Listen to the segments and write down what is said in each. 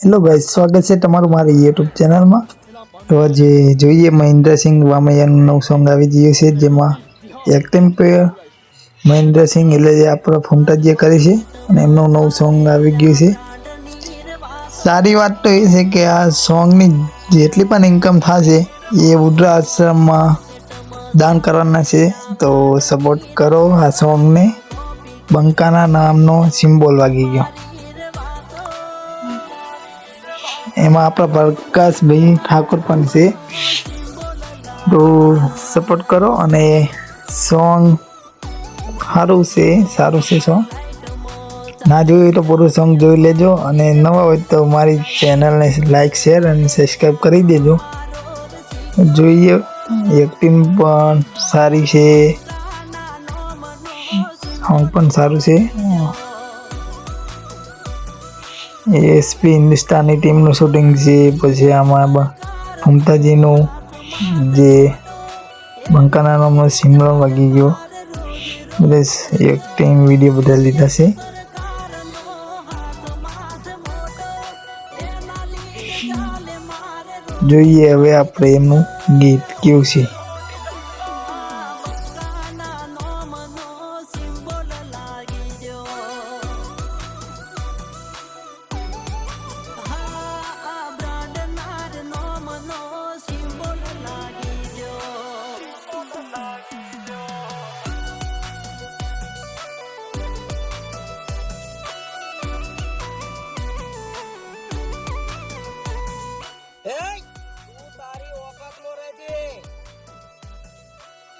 Hello ભાઈ સ્વાગત છે તમારું મારી યુટ્યુબ ચેનલમાં. તો આજે જોઈએ મહેન્દ્રસિંહ વામૈયાનું નવું સોંગ આવી ગયું છે, જેમાં એક્ટિંગ પે મહેન્દ્રસિંહ એટલે જે આપણો ફૂમટાજીએ કરી છે, અને એમનું નવું સોંગ આવી ગયું છે. સારી વાત તો એ છે કે આ સોંગની જેટલી પણ ઇન્કમ થશે, એ વૃદ્ધા આશ્રમમાં દાન કરવાના છે. તો સપોર્ટ કરો આ સોંગને. બંકાના નામનો સિમ્બોલ વાગી ગયો. એમાં આપણા પ્રકાશભાઈ ઠાકોર પણ છે. તો સપોર્ટ કરો અને સોંગ સારું છે સારું છે સોંગ ના જોયું તો પૂરું સોંગ જોઈ લેજો અને નવા હોય તો મારી ચેનલને લાઈક શેર અને સબસ્ક્રાઈબ કરી દેજો. જોઈએ એક્ટિંગ પણ સારી છે. સોંગ પણ સારું છે. એસપી હિન્દુસ્તાની ટીમનું શૂટિંગ છે, પછી આમાં મમતાજીનું જે બંકાના નામનો સિમલો વાગી ગયો. બધા ટીમ વીડિયો બધા લીધા છે. જોઈએ હવે આપણે એમનું ગીત કેવું છે.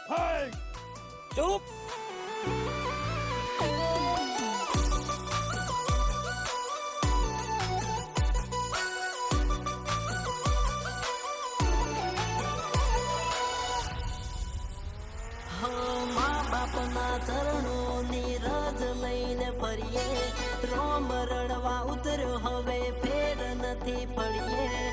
ચૂપ મા બાપના ચરણોની રજ લઈને ફરીએ રોમ રડવા ઉતર્યો હવે ફેર નથી પડીએ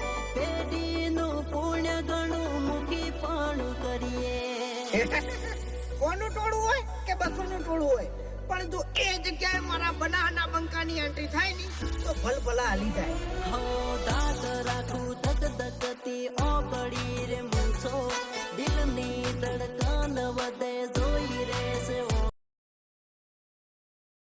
કોનું ટોળું હોય કે બસોનું ટોળું હોય? પણ જો એ જગ્યાએ મારા બનાના બંકાની એન્ટ્રી થાય ને, તો ભલ ભલા હાલી જાય.